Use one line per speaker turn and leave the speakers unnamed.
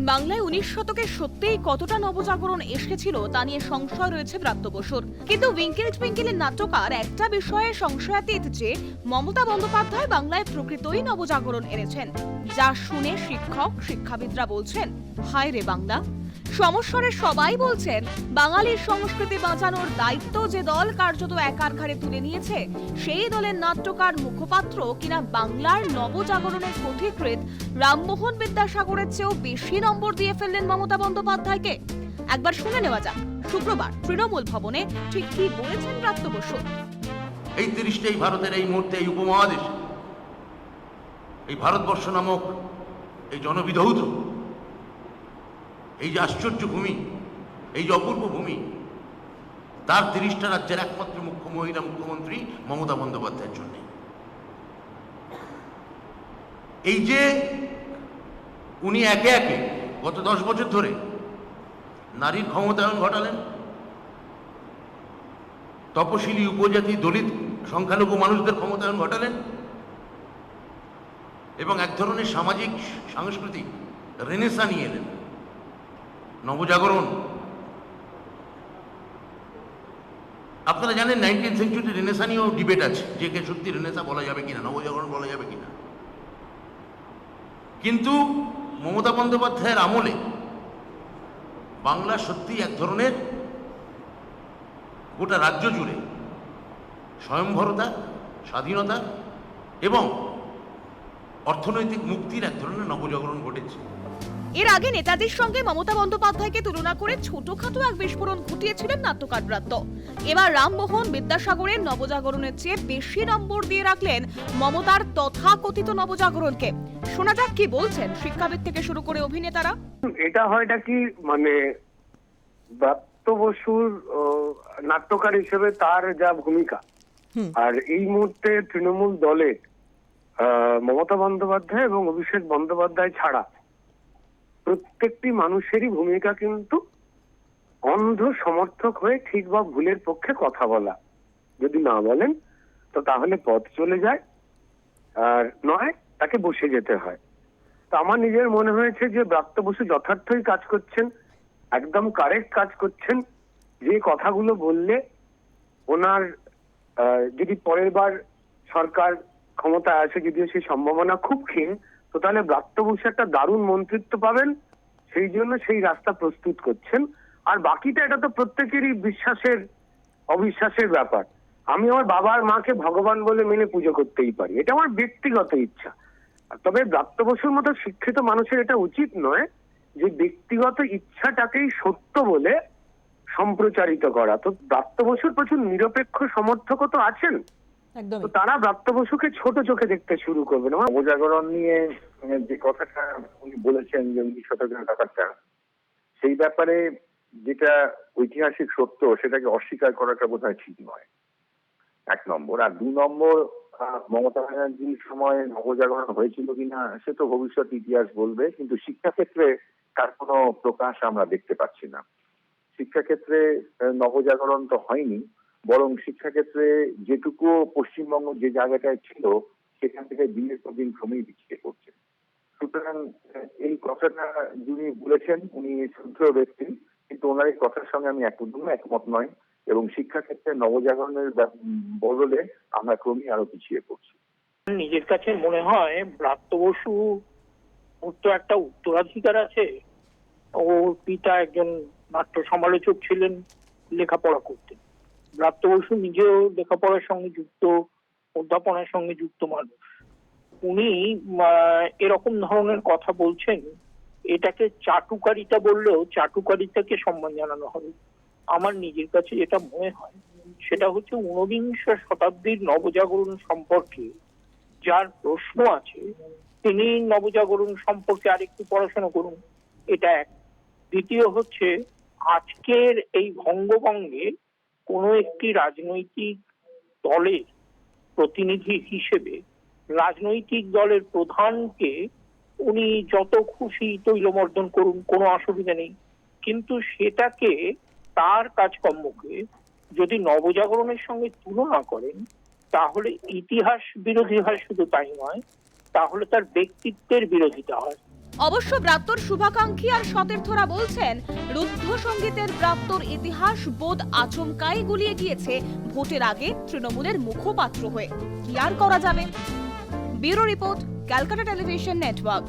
বাংলায় উনিশ শতকে সত্যিই কতটা নবজাগরণ এসেছিল তা নিয়ে সংশয় রয়েছে প্রাপ্ত বসুর। কিন্তু উইঙ্কেল টুইঙ্কেলের আর একটা বিষয়ে সংশয়াতীত যে, মমতা বন্দ্যোপাধ্যায় বাংলায় প্রকৃতই নবজাগরণ এনেছেন। যা শুনে শিক্ষক, শিক্ষাবিদরা বলছেন হায় রে বাংলা। সমস্বরে সবাই বলছেন, বাঙালির সংস্কৃতি বাঁচানোর দায়িত্ব যে দল কার্যত একার ঘাড়ে তুলে নিয়েছে, সেই দলের নাট্যকার মুখপাত্র কিনা বাংলার নবজাগরণের পথিকৃৎ রামমোহন বিদ্যাসাগরের চেয়েও বেশি নম্বর দিয়ে ফেললেন মমতা বন্দ্যোপাধ্যায়কে। একবার শুনে নেওয়া যাক, শুক্রবার তৃণমূল ভবনে ঠিক কি বলেছেন ব্রাত্য বসু
এই তিরিশটাই ভারতের এই মুহূর্তে এই উপমহাদেশে, এই ভারতবর্ষ নামক এই জনবিধৌত এই যে আশ্চর্য ভূমি, এই যে অপূর্ব ভূমি, তার তিরিশটা রাজ্যের একমাত্র মুখ্য মহিলা মুখ্যমন্ত্রী মমতা বন্দ্যোপাধ্যায়ের জন্য। এই যে উনি একে একে গত দশ বছর ধরে নারীর ক্ষমতায়ন ঘটালেন, তপশিলি, উপজাতি, দলিত, সংখ্যালঘু মানুষদের ক্ষমতায়ন ঘটালেন, এবং এক ধরনের সামাজিক, সাংস্কৃতিক রেনেসা নিয়ে এলেন। নবজাগরণ। আপনারা জানেন নাইনটিন সেঞ্চুরি রেনেসা নিয়েও ডিবেট আছে, যে কে সত্যি রেনেসা বলা যাবে কিনা, নবজাগরণ বলা যাবে কিনা। কিন্তু মমতা বন্দ্যোপাধ্যায়ের আমলে বাংলা সত্যি এক ধরনের গোটা রাজ্য জুড়ে স্বয়ংভরতা, স্বাধীনতা এবং অর্থনৈতিক মুক্তির এক ধরনের নবজাগরণ ঘটেছে।
এর আগে নেতাদের সঙ্গে মমতা বন্দ্যোপাধ্যায়কে তুলনা করে ছোটখাটো এক বিস্ফোরণ ঘটিয়েছিলেন নাট্যকার ব্রাত্য। এবার রামমোহন বিদ্যাসাগরের নবজাগরণের চেয়ে বেশি নম্বর দিয়ে রাখলেন মমতার তথাকথিত নবজাগরণকে। শোনা যাক কি বলছেন শিক্ষাবিদ থেকে শুরু করে অভিনেতারা।
এটা হয়টা কি মানে ব্রাত্য বসুর আহ, নাট্যকার হিসেবে তার যা ভূমিকা। আর এই মুহূর্তে তৃণমূল দলে আহ, মমতা বন্দ্যোপাধ্যায় এবং অভিষেক বন্দ্যোপাধ্যায় ছাড়া প্রত্যেকটি মানুষেরই ভূমিকা কিন্তু অন্ধ সমর্থক হয়ে ঠিক বা ভুলের পক্ষে কথা বলা। যদি না বলেন, তো তাহলে পথ চলে যায়। আর নয়, তাকে বসে যেতে হয়। তো আমার নিজের মনে হয়েছে যে ব্রাত্য বসু যথার্থই কাজ করছেন, একদম কারেক্ট কাজ করছেন। যে কথাগুলো বললে ওনার যদি পরের বার সরকার ক্ষমতায় আসে, যদিও সেই সম্ভাবনা খুব ক্ষীণ তো তাহলে ব্রাত্য বসু একটা দারুণ মন্ত্রিত্ব পাবেন, সেই জন্য সেই রাস্তা প্রস্তুত করছেন। আর বাকিটা, এটা তো প্রত্যেকেরই বিশ্বাসের, অবিশ্বাসের ব্যাপার। আমি আমার বাবা আর মাকে ভগবান বলে মেনে পুজো করতেই পারি। এটা আমার ব্যক্তিগত ইচ্ছা। তবে ব্রাত্য বসুর মতো শিক্ষিত মানুষের এটা উচিত নয় যে ব্যক্তিগত ইচ্ছাটাকেই সত্য বলে সম্প্রচারিত করা। তো ব্রাত্য বসুর প্রচুর নিরপেক্ষ সমর্থকও তো আছেন। তো তারা বসুকে ছোট চোখে দেখতে শুরু করবেন আমার
নবজাগরণ নিয়ে যে কথাটা উনি বলেছেন যে উনিশ শতকের ব্যাপারটা, সেই ব্যাপারে যেটা ঐতিহাসিক সত্য, সেটাকে অস্বীকার করাটা বোধ ঠিক নয়। এক নম্বর। আর দু নম্বর মমতা ব্যানার্জির সময় নবজাগরণ হয়েছিল কিনা, সে তো ভবিষ্যৎ ইতিহাস বলবে, কিন্তু শিক্ষাক্ষেত্রে তার কোনো প্রকাশ আমরা দেখতে পাচ্ছি না। শিক্ষাক্ষেত্রে নবজাগরণ তো হয়নি। বরং শিক্ষাক্ষেত্রে যেটুকু পশ্চিমবঙ্গ যে জায়গাটায় ছিল, সেখান থেকে দিনের পর দিন ক্রমেই পিছিয়ে পড়ছে। সুতরাং, এই কথাটা যিনি বলেছেন, উনি শ্রদ্ধেয় ব্যক্তি, কিন্তু ওনার এই কথার সঙ্গে আমি একদম একমত নয় এবং শিক্ষাক্ষেত্রে নবজাগরণের বদলে আমরা ক্রমেই আরও পিছিয়ে পড়ছি।
নিজের কাছে মনে হয়, ব্রাত্য বসু তো একটা উত্তরাধিকার আছে। ওর পিতা একজন নাট্য সমালোচক ছিলেন, লেখাপড়া করতেন। ব্রাত্য বসু নিজেও লেখাপড়ার সঙ্গে যুক্ত, অধ্যাপনার সঙ্গে যুক্ত মানুষ। উনি এরকম ধরনের কথা বলছেন, এটাকে চাটুকারিতা বললেও চাটুকারিতাকে সম্মান জানানো হবে। আমার নিজের কাছে যেটা মনে হয়, সেটা হচ্ছে ঊনবিংশ শতাব্দীর নবজাগরণ সম্পর্কে যার প্রশ্ন আছে, তিনি নবজাগরণ সম্পর্কে আরেকটু পড়াশোনা করুন। এটা এক। দ্বিতীয় হচ্ছে, আজকের এই ভঙ্গভঙ্গে কোনো একটি রাজনৈতিক দলের প্রতিনিধি হিসেবে রাজনৈতিক দলের প্রধানকে উনি যত খুশি তৈলমর্দন করুন, কোনো অসুবিধা নেই। কিন্তু সেটাকে তার কাজকর্মকে যদি নবজাগরণের সঙ্গে তুলনা করেন, তাহলে ইতিহাস বিরোধী হয়, শুধু তাই নয়, তাহলে তার ব্যক্তিত্বের বিরোধিতা হয়।
অবশ্য ব্রাত্যর শুভাকাঙ্ক্ষী আর সতীর্থরা বলছেন রুদ্ধ সঙ্গীতের ব্রাত্যর ইতিহাস বোধ আচমকাই গুলিয়ে গিয়েছে ভোটের আগে তৃণমূলের মুখপাত্র হয়ে। কি আর করা যাবে? Bureau report, Calcutta television network.